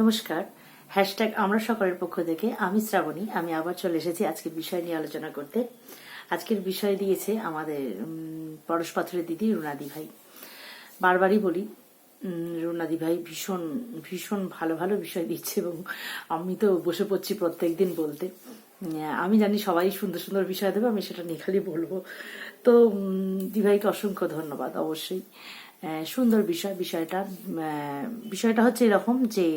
নমস্কার। হ্যাশট্যাগ আমরা সকলের পক্ষ থেকে। আমি শ্রাবণী, আমি আবার চলে এসেছি আজকে বিষয় নিয়ে আলোচনা করতে। আজকের বিষয় দিয়েছে আমাদের পরশ পাথরের দিদি রুনাদি ভাই। বারবারই বলি রুনাদি ভাই ভীষণ ভীষণ ভালো ভালো বিষয় দিচ্ছে এবং আমি তো বসে পড়ছি প্রত্যেক দিন বলতে। আমি জানি সবাই সুন্দর সুন্দর বিষয় দেবে, আমি সেটা নিয়ে খালি বলব। তো দিভাইকে অসংখ্য ধন্যবাদ অবশ্যই। সুন্দর বিষয়, বিষয়টা বিষয়টা হচ্ছে এরকম যে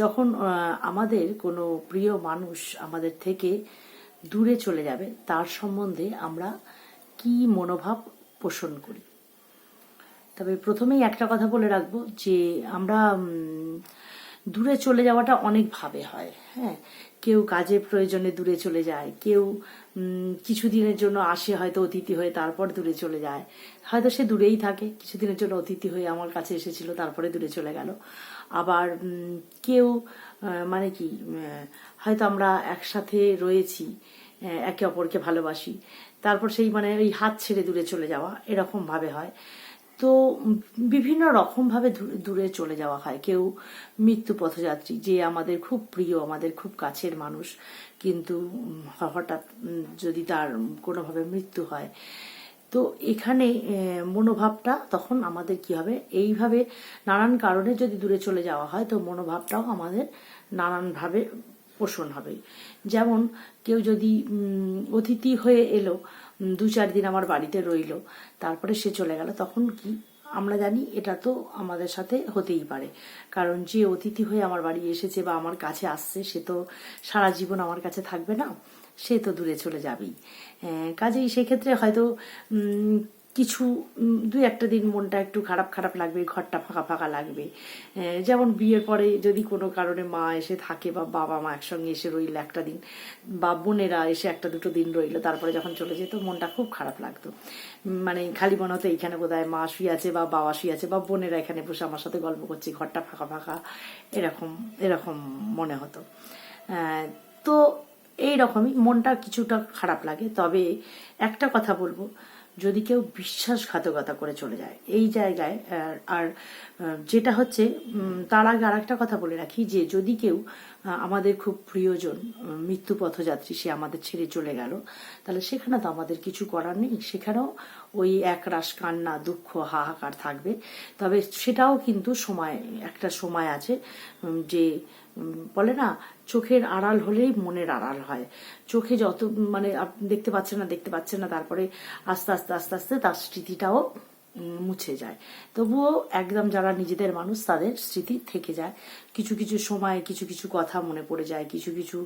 যখন আমাদের কোনো প্রিয় মানুষ আমাদের থেকে দূরে চলে যাবে, তার সম্বন্ধে আমরা কি মনোভাব পোষণ করি? তবে প্রথমেই একটা কথা বলে রাখব যে আমরা দূরে চলে যাওয়াটা অনেক ভাবে হয় হ্যাঁ। কেউ কাজের প্রয়োজনে দূরে চলে যায়, কেউ কিছুদিনের জন্য আসে হয়তো অতিথি হয়ে তারপর দূরে চলে যায়। হয়তো সে দূরেই থাকে, কিছুদিনের জন্য অতিথি হয়ে আমার কাছে এসেছিল, তারপরে দূরে চলে গেল। আবার কেউ মানে কি হয়তো আমরা একসাথে রয়েছি, একে অপরকে ভালোবাসি, তারপর সেই মানে ওই হাত ছেড়ে দূরে চলে যাওয়া, এরকম ভাবে হয়। তো বিভিন্ন রকম ভাবে দূরে- দূরে চলে যাওয়া হয়। কেউ মৃত্যু পথযাত্রী, যে আমাদের খুব প্রিয়, আমাদের খুব কাছের মানুষ, কিন্তু হঠাৎ যদি তার কোনোভাবে মৃত্যু হয়। তো এখানে মনোভাবটা তখন আমাদের কি হবে? এইভাবে নানান কারণে যদি দূরে চলে যাওয়া হয়, তো মনোভাবটাও আমাদের নানানভাবে পোষণ হবে। যেমন কেউ যদি অতিথি হয়ে এলো দু চার দিন আমার বাড়িতে রইল, তারপরে সে চলে গেল, তখন কি আমরা জানি এটা তো আমাদের সাথে হতেই পারে। কারণ যে অতিথি হয়ে আমার বাড়ি এসেছে বা আমার কাছে আসছে, সে তো সারা জীবন আমার কাছে থাকবে না, সে তো দূরে চলে যাবেই। কাজেই সেক্ষেত্রে হয়তো কিছু দুই একটা দিন মনটা একটু খারাপ খারাপ লাগবে, ঘরটা ফাঁকা ফাঁকা লাগবে। যেমন বিয়ের পরে যদি কোনো কারণে মা এসে থাকে বা বাবা মা একসঙ্গে এসে রইল একটা দিন, বা বোনেরা এসে একটা দুটো দিন রইল, তারপরে যখন চলে যেত, মনটা খুব খারাপ লাগতো। মানে খালি মনে হতো এইখানে বোধহয় মা শুয়ে আছে বা বাবা শুয়ে আছে, বা বোনেরা এখানে বসে আমার সাথে গল্প করছে, ঘরটা ফাঁকা ফাঁকা, এরকম এরকম মনে হতো। তো এই রকমই মনটা কিছুটা খারাপ লাগে। তবে একটা কথা বলব যদি কেউ বিশ্বাসঘাতকতা করে চলে যায়। এই জায়গায় আর- যেটা হচ্ছে তার আগে আর একটা কথা বলে রাখি যে, যদি কেউ আমাদের খুব প্রিয়জন মৃত্যু পথযাত্রী সে আমাদের ছেড়ে চলে গেল, তাহলে সেখানে তো আমাদের কিছু করার নেই। সেখানেও ওই একরাশ কান্না, দুঃখ, হাহাকার থাকবে। তবে সেটাও কিন্তু সময়, একটা সময় আছে যে বলে না, চোখের আড়াল হলেই মনের আড়াল হয়। চোখে যত মানে দেখতে পাচ্ছেন না, দেখতে পাচ্ছে না, তারপরে আস্তে আস্তে আস্তে আস্তে তার স্মৃতিটাও মুছে যায়। তবুও একদম যারা নিজেদের মানুষ, তাদের স্মৃতি থেকে যায়। কিছু কিছু সময় কিছু কিছু কথা মনে পড়ে যায়, কিছু কিছু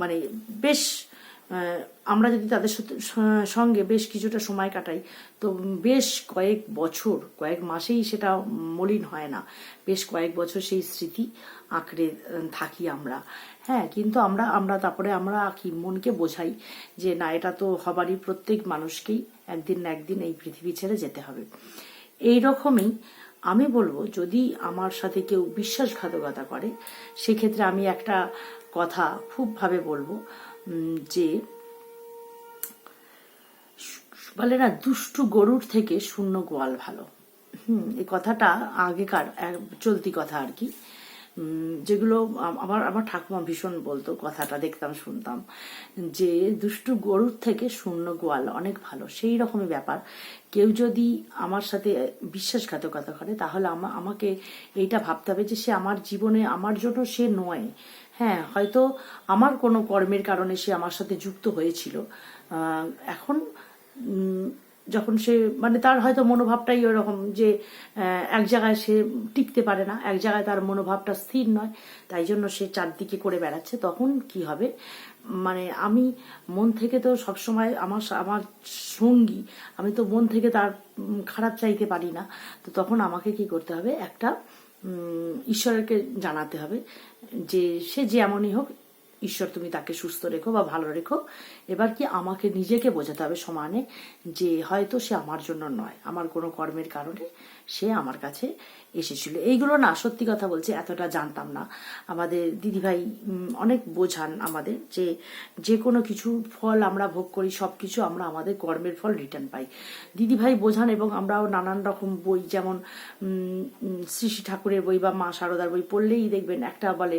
মানে বেশ আমরা যদি তাদের সঙ্গে বেশ কিছুটা সময় কাটাই, তো বেশ কয়েক বছর, কয়েক মাসেই সেটা মলিন হয় না। বেশ কয়েক বছর সেই স্মৃতি আঁকড়ে থাকি আমরা। হ্যাঁ কিন্তু আমরা আমরা তারপরে আমরা কি মনকে বোঝাই যে না, এটা তো হবারই প্রত্যেক মানুষকেই একদিন না একদিন এই পৃথিবী ছেড়ে যেতে হবে। এই রকমই আমি বলব, যদি আমার সাথে কেউ বিশ্বাসঘাতকতা করে, সেক্ষেত্রে আমি একটা কথা খুব ভাবে বলব। যে বলে না দুষ্টু গরুর থেকে শূন্য গোয়াল ভালো। হুম এই কথাটা আগেকার চলতি কথা আর কি। যেগুলো আম- আমার আমার ঠাকুমা ভীষণ বলতো, কথাটা দেখতাম, শুনতাম, যে দুষ্টু গরুর থেকে শূন্য গোয়াল অনেক ভালো। সেই রকমই ব্যাপার। কেউ যদি আমার সাথে বিশ্বাসঘাতকতা করে, তাহলে আমা- আমাকে এইটা ভাবতে হবে যে সে আমার জীবনে, আমার জন্য সে নয়। হ্যাঁ হয়তো আমার কোনো কর্মের কারণে সে আমার সাথে যুক্ত হয়েছিল। এখন যখন সে মানে তার হয়তো মনোভাবটাই ওরকম যে এক জায়গায় সে টিকতে পারে না, এক জায়গায় তার মনোভাবটা স্থির নয়, তাই জন্য সে চারদিকে করে বেড়াচ্ছে। তখন কি হবে? মানে আমি মন থেকে তো সবসময় আমার আমার সঙ্গী, আমি তো মন থেকে তার খারাপ চাইতে পারি না। তো তখন আমাকে কি করতে হবে? একটা ঈশ্বরকে জানাতে হবে যে সে যেমনই হোক ঈশ্বর তুমি তাকে সুস্থ রেখো বা ভালো রেখো। এবার কি আমাকে নিজেকে বোঝাতে হবে সমানে যে হয়তো সে আমার জন্য নয়, আমার কোনো কর্মের কারণে সে আমার কাছে এসেছিল। এইগুলো না সত্যি কথা বলছি, এতটা জানতাম না। আমাদের দিদিভাই অনেক বোঝান আমাদের যে যে কোনো কিছু ফল আমরা ভোগ করি সব কিছু আমরা আমাদের কর্মের ফল রিটার্ন পাই। দিদিভাই বোঝান এবং আমরাও নানান রকম বই যেমন শ্রী ঠাকুরের বই বা মা শারদার বই পড়লেই দেখবেন একটা বলে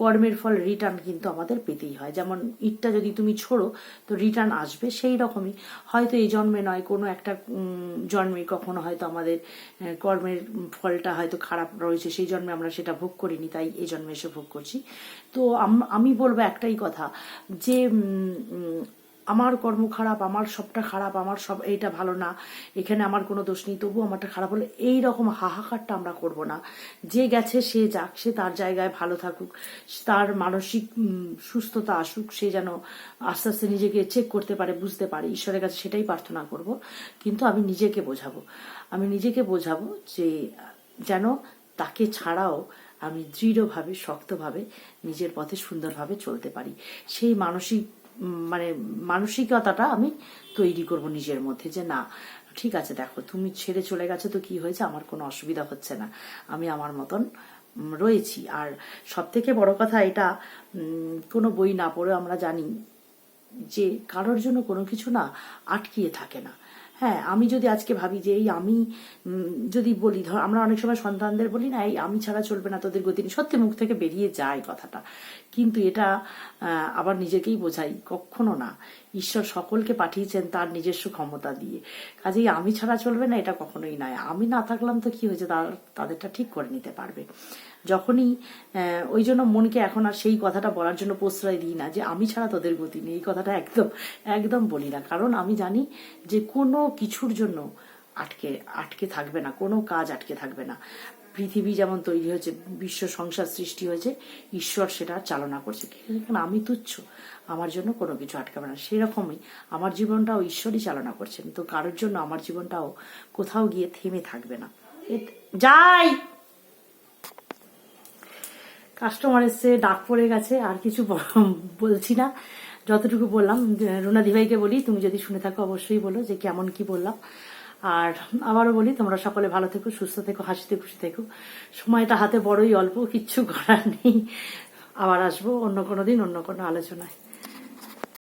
কর্মের ফল রিটার্ন কিন্তু আমাদের পেতেই হয়। যেমন ইটটা যদি তুমি ছোড়ো, তো রিটার্ন আসবে সেই রকমই। হয়তো এই জন্মে নয়, কোনো একটা জন্মে কখনো হয়তো আমাদের কর্মের ফলটা হয়তো খারাপ রয়েছে, সেই জন্মে আমরা সেটা ভোগ করিনি, তাই এই জন্মে এসে ভোগ করছি। তো আমি বলব একটাই কথা, যে আমার কর্ম খারাপ, আমার সবটা খারাপ, আমার সব এইটা ভালো না, এখানে আমার কোনো দোষ নেই তবু আমারটা খারাপ হলে এই রকম হাহাকারটা আমরা করব না। যে গেছে সে যাক, সে তার জায়গায় ভালো থাকুক তার মানসিক সুস্থতা আসুক, সে যেন আস্তে আস্তে নিজেকে চেক করতে পারে, বুঝতে পারে, ঈশ্বরের কাছে সেটাই প্রার্থনা করব। কিন্তু আমি নিজেকে বোঝাবো, আমি নিজেকে বোঝাবো যে যেন তাকে ছাড়াও আমি দৃঢ়ভাবে, শক্তভাবে নিজের পথে সুন্দরভাবে চলতে পারি। সেই মানসিক মানে মানসিকতাটা আমি তৈরি করব নিজের মধ্যে যে না, ঠিক আছে দেখো, তুমি ছেড়ে চলে গেছো তো কি হয়েছে? আমার কোনো অসুবিধা হচ্ছে না। আমি আমার মতন রয়েছি। আর সব থেকে বড় কথা এটা কোনো বই না পড়ে আমরা জানি যে কারোর জন্য কোনো কিছু না আটকিয়ে থাকে না। হ্যাঁ আমি যদি আজকে ভাবি যে এই আমি যদি বলি, ধর আমরা অনেক সময় সন্তানদের বলি না, এই আমি ছাড়া চলবে না, তোদের গতি। সত্যি মুখ থেকে বেরিয়ে যায় কথাটা। কিন্তু এটা আবার নিজেকেই বোঝাই, কখনো না। ঈশ্বর সকলকে পাঠিয়েছেন তার নিজস্ব ক্ষমতা দিয়ে। কাজেই আমি ছাড়া চলবে না, এটা কখনোই নয়। আমি না থাকলাম তো কি হয়েছে? তাদেরটা ঠিক করে নিতে পারবে। যখনই ওই জন্য মনকে এখন আর সেই কথাটা বলার জন্য প্রশ্রয় দিই না যে আমি ছাড়া তোদের গতি নেই। এই কথাটা একদম একদম বলি না। কারণ আমি জানি যে কোনো কিছুর জন্য আটকে আটকে থাকবে না। কোনো কাজ আটকে থাকবে না। পৃথিবী যেমন তৈরি হয়েছে, বিশ্ব সংসার সৃষ্টি হয়েছে, ঈশ্বর সেটা চালনা করছে। কারণ আমি তুচ্ছ, আমার জন্য কোনো কিছু আটকাবে না। সেরকমই আমার জীবনটাও ঈশ্বরই চালনা করছেন। তো কারোর জন্য আমার জীবনটাও কোথাও গিয়ে থেমে থাকবে না। যাই! কাস্টমার এসছে ডাক পড়ে গেছে, আর কিছু বলছি না। যতটুকু বললাম রুনাদি ভাইকে বলি, তুমি যদি শুনে থাকো অবশ্যই বলো যে কেমন কি বললাম। আর আবারও বলি, তোমরা সকলে ভালো থেকো, সুস্থ থেকো, হাসিতে খুশি থেকো। সময়টা হাতে বড়ই অল্প, কিচ্ছু করার নেই। আবার আসব অন্য কোনো দিন, অন্য কোনো আলোচনায়।